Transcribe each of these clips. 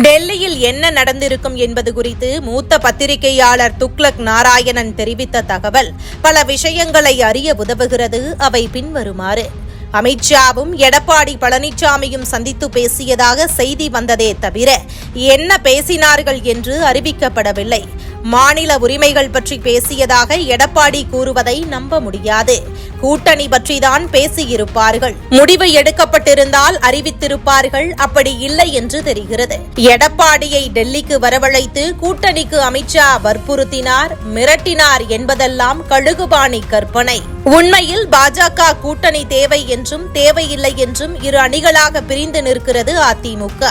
டெல்லியில் என்ன நடந்திருக்கும் என்பது குறித்து மூத்த பத்திரிகையாளர் துக்ளக் நாராயணன் தெரிவித்த தகவல் பல விஷயங்களை அறிய உதவுகிறது அவை பின்வருமாறு. அமித்ஷாவும் எடப்பாடி பழனிசாமியும் சந்தித்து பேசியதாக செய்தி வந்ததே தவிர என்ன பேசினார்கள் என்று அறிவிக்கப்படவில்லை. மாநில உரிமைகள் பற்றி பேசியதாக எடப்பாடி கூறுவதை நம்ப முடியாது. கூட்டணி பற்றிதான் பேசியிருப்பார்கள். முடிவு எடுக்கப்பட்டிருந்தால் அறிவித்திருப்பார்கள். அப்படி இல்லை என்று தெரிகிறது. எடப்பாடியை டெல்லிக்கு வரவழைத்து கூட்டணிக்கு அமித்ஷா வற்புறுத்தினார் மிரட்டினார் என்பதெல்லாம் கழுகுபாணி கற்பனை. உண்மையில் பாஜக கூட்டணி தேவை என்றும் தேவையில்லை என்றும் இரு அணிகளாக பிரிந்து நிற்கிறது அதிமுக.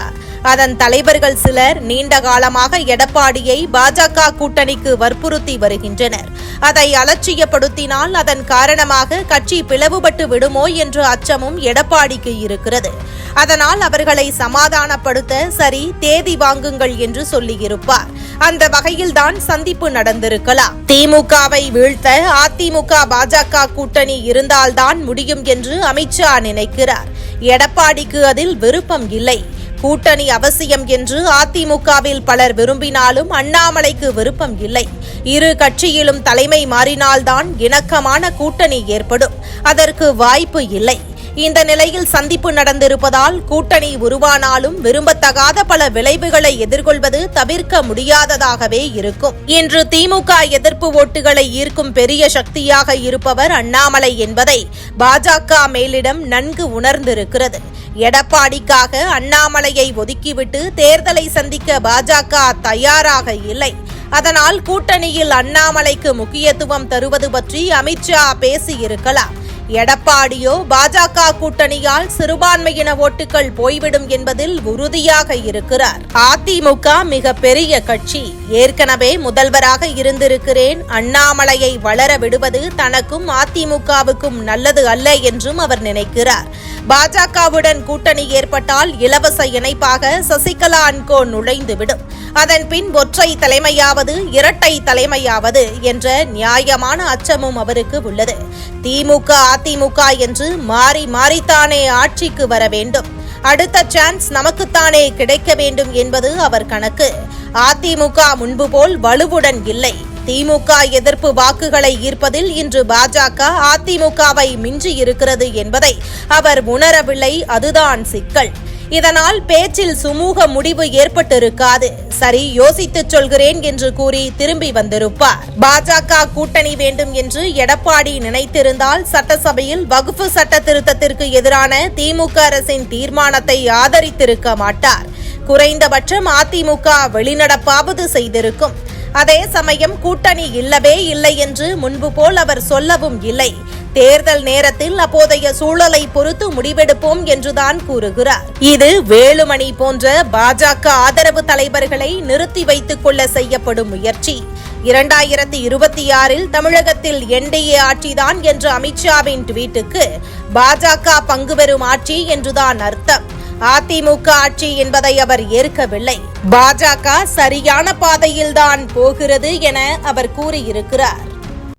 அதன் தலைவர்கள் சிலர் நீண்ட காலமாக எடப்பாடியை பாஜக கூட்டணிக்கு வற்புறுத்தி வருகின்றனர். அதை அலட்சியப்படுத்தினால் அதன் காரணமாக கட்சி பிளவுபட்டு விடுமோ என்ற அச்சமும் எடப்பாடிக்கு இருக்கிறது. அதனால் அவர்களை சமாதானப்படுத்த சரி தேதி வாங்குங்கள் என்று சொல்லியிருப்பார். அந்த வகையில்தான் சந்திப்பு நடந்திருக்கலாம். திமுகவை வீழ்த்த அதிமுக பாஜக கூட்டணி இருந்தால்தான் முடியும் என்று அமித்ஷா நினைக்கிறார். எடப்பாடிக்கு அதில் விருப்பம் இல்லை. கூட்டணி அவசியம் என்று அதிமுகவில் பலர் விரும்பினாலும் அண்ணாமலைக்கு விருப்பம் இல்லை. இரு கட்சியிலும் தலைமை மாறினால்தான் இணக்கமான கூட்டணி ஏற்படும். அதற்கு வாய்ப்பு இல்லை. இந்த நிலையில் சந்திப்பு நடந்திருப்பதால் கூட்டணி உருவானாலும் விரும்பத்தகாத பல விளைவுகளை எதிர்கொள்வது தவிர்க்க முடியாததாகவே இருக்கும். இன்று திமுக எதிர்ப்பு ஓட்டுகளை ஈர்க்கும் பெரிய சக்தியாக இருப்பவர் அண்ணாமலை என்பதை பாஜக மேலிடம் நன்கு உணர்ந்திருக்கிறது. எடப்பாடிக்காக அண்ணாமலையை ஒதுக்கிவிட்டு தேர்தலை சந்திக்க பாஜக தயாராக இல்லை. அதனால் கூட்டணியில் அண்ணாமலைக்கு முக்கியத்துவம் தருவது பற்றி அமித்ஷா பேசியிருக்கலாம். எடப்பாடியோ பாஜக கூட்டணியால் சிறுபான்மையின ஓட்டுகள் போய்விடும் என்பதில் உறுதியாக இருக்கிறார். அதிமுக மிக பெரிய கட்சி. ஏற்கனவே முதல்வராக இருந்திருக்கிறேன். அண்ணாமலையை வளர விடுவது தனக்கும் அதிமுகவுக்கும் நல்லது அல்ல என்றும் அவர் நினைக்கிறார். பாஜகவுடன் கூட்டணி ஏற்பட்டால் இலவச இணைப்பாக சசிகலா அன்கோ நுழைந்துவிடும். அதன் பின் ஒற்றை தலைமையாவது இரட்டை தலைமையாவது என்ற நியாயமான அச்சமும் அவருக்கு உள்ளது. திமுக அதிமுக என்று மாறி மாறித்தானே ஆட்சிக்கு வர வேண்டும். அடுத்த சான்ஸ் நமக்குத்தானே கிடைக்க வேண்டும் என்பது அவர் கணக்கு. அதிமுக முன்பு போல் வலுவுடன் இல்லை. திமுக எதிர்ப்பு வாக்குகளை ஈர்ப்பதில் இன்று பாஜக அதிமுகவை மிஞ்சி இருக்கிறது என்பதை அவர் உணரவில்லை. அதுதான் சிக்கல். இதனால் பேச்சில் சுமூக முடிவு ஏற்பட்டிருக்காது. சரி யோசித்துச் சொல்கிறேன் என்று கூறி திரும்பி வந்திருப்பார். பாஜக கூட்டணி வேண்டும் என்று எடப்பாடி நினைத்திருந்தால் சட்டசபையில் வகுப்பு சட்ட திருத்தத்திற்கு எதிரான திமுக அரசின் தீர்மானத்தை ஆதரித்திருக்க மாட்டார். குறைந்தபட்சம் அதிமுக வெளிநடப்பாவது செய்திருக்கும். அதே சமயம் கூட்டணி இல்லவே இல்லை என்று முன்பு போல் அவர் சொல்லவும் இல்லை. தேர்தல் நேரத்தில் அப்போதைய சூழலை பொறுத்து முடிவெடுப்போம் என்றுதான் கூறுகிறார். இது வேலுமணி போன்ற பாஜக ஆதரவு தலைவர்களை நிறுத்தி வைத்துக் கொள்ள செய்யப்படும் முயற்சி. இரண்டாயிரத்தி இருபத்தி ஆறில் தமிழகத்தில் என்டிஏ ஆட்சிதான் என்ற அமித்ஷாவின் ட்வீட்டுக்கு பாஜக பங்கு பெறும் ஆட்சி என்றுதான் அர்த்தம். அதிமுக ஆட்சி என்பதை அவர் ஏற்கவில்லை. பாஜக சரியான பாதையில்தான் போகிறது என அவர் கூறியிருக்கிறார்.